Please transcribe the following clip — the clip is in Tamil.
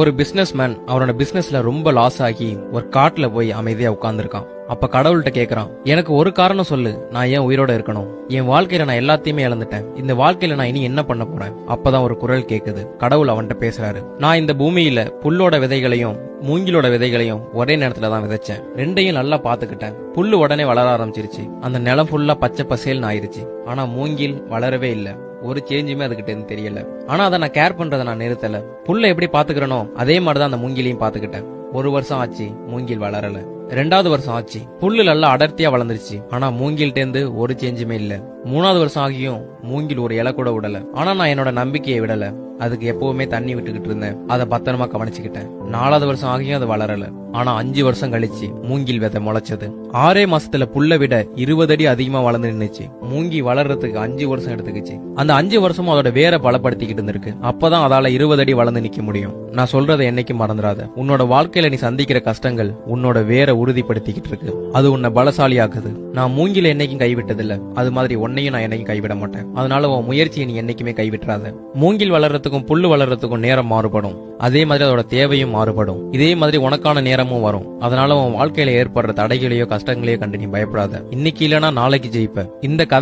ஒரு பிசினஸ் மேன் அவரோட பிசினஸ்ல ரொம்ப லாஸ் ஆகி ஒரு காட்டுல போய் அமைதியா உட்காந்துருக்கான் அப்ப கடவுள்கிட்ட கேக்குறான் எனக்கு ஒரு காரணம் சொல்லு நான் ஏன் உயிரோட இருக்கணும்? என் வாழ்க்கையில நான் எல்லாத்தையுமே இழந்துட்டேன். இந்த வாழ்க்கையில நான் இனி என்ன பண்ண போறேன்? அப்பதான் ஒரு குரல் கேக்குது. கடவுள் அவன்கிட்ட பேசுறாரு நான் இந்த பூமியில புல்லோட விதைகளையும் மூங்கிலோட விதைகளையும் ஒரே நேரத்துல தான் விதைச்சேன். ரெண்டையும் நல்லா பாத்துக்கிட்டேன் புல்லு உடனே வளர ஆரம்பிச்சிருச்சு. அந்த நிலம் ஃபுல்லா பச்சை பசேல்னு ஆயிருச்சு. ஆனா மூங்கில் வளரவே இல்லை. ஒரு சேஞ்சுமே அதுகிட்ட இருந்து தெரியல. ஆனா அதை நான் கேர் பண்றதை நான் நிறுத்தல. புல்ல எப்படி பாத்துக்கிறனோ அதே மாதிரிதான் அந்த மூங்கிலையும் பாத்துக்கிட்டேன் ஒரு வருஷம் ஆச்சு மூங்கில் வளரல. ரெண்டாவது வருஷம் ஆச்சு புல்லு நல்லா அடர்த்தியா வளர்ந்துருச்சு. ஆனா மூங்கில்ட்ட இருந்து ஒரு சேஞ்சுமே இல்ல. மூணாவது வருஷம் ஆகியும் மூங்கில் ஒரு இலை கூட விடல ஆனா நான் என்னோட நம்பிக்கையை விடல. அதுக்கு எப்பவுமே தண்ணி விட்டுக்கிட்டு இருந்தேன். அதை பத்திரமா கவனிச்சுக்கிட்டேன். நாலாவது வருஷம் ஆகியும் அது வளரல. ஆனா அஞ்சு வருஷம் கழிச்சு மூங்கில் விதை முளைச்சது. ஆறே மாசத்துல புல்லை விட இருபது அடி அதிகமா வளர்ந்து நின்றுச்சு மூங்கி வளர்றதுக்கு அஞ்சு வருஷம் எடுத்துக்கிச்சு. அந்த அஞ்சு வருஷமும் அதோட வேற பலப்படுத்திக்கிட்டு இருந்திருக்கு. அப்பதான் அதால இருபது அடி வளர்ந்து நிக்க முடியும். நான் சொல்றதை என்னைக்கும் மறந்துடாத. உன்னோட வாழ்க்கையில நீ சந்திக்கிற கஷ்டங்கள் உன்னோட வேற உறுதிப்படுத்திக்கிட்டு இருக்கு. அது உன்னை பலசாலியாக்குது. நான் மூங்கில என்னைக்கும் கைவிட்டதில்ல. அது மாதிரி உன்னையும் நான் என்னைக்கும் கைவிட மாட்டேன். அதனால உன் முயற்சியை நீ என்னைக்குமே கைவிட்டுறாத. மூங்கில் வளர்றதுக்கும் புல்லு வளர்றதுக்கும் நேரம் மாறுபடும். அதே மாதிரி அதோட தேவையும் மாறுபடும். இதே மாதிரி உனக்கான நேரமும் வரும். அதனால உன் வாழ்க்கையில ஏற்படுற தடைகளையோ கஷ்டங்களையோ கண்டு நீ பயப்படாத. இன்னைக்கு இல்லனா நாளைக்கு ஜெயிப்ப. இந்த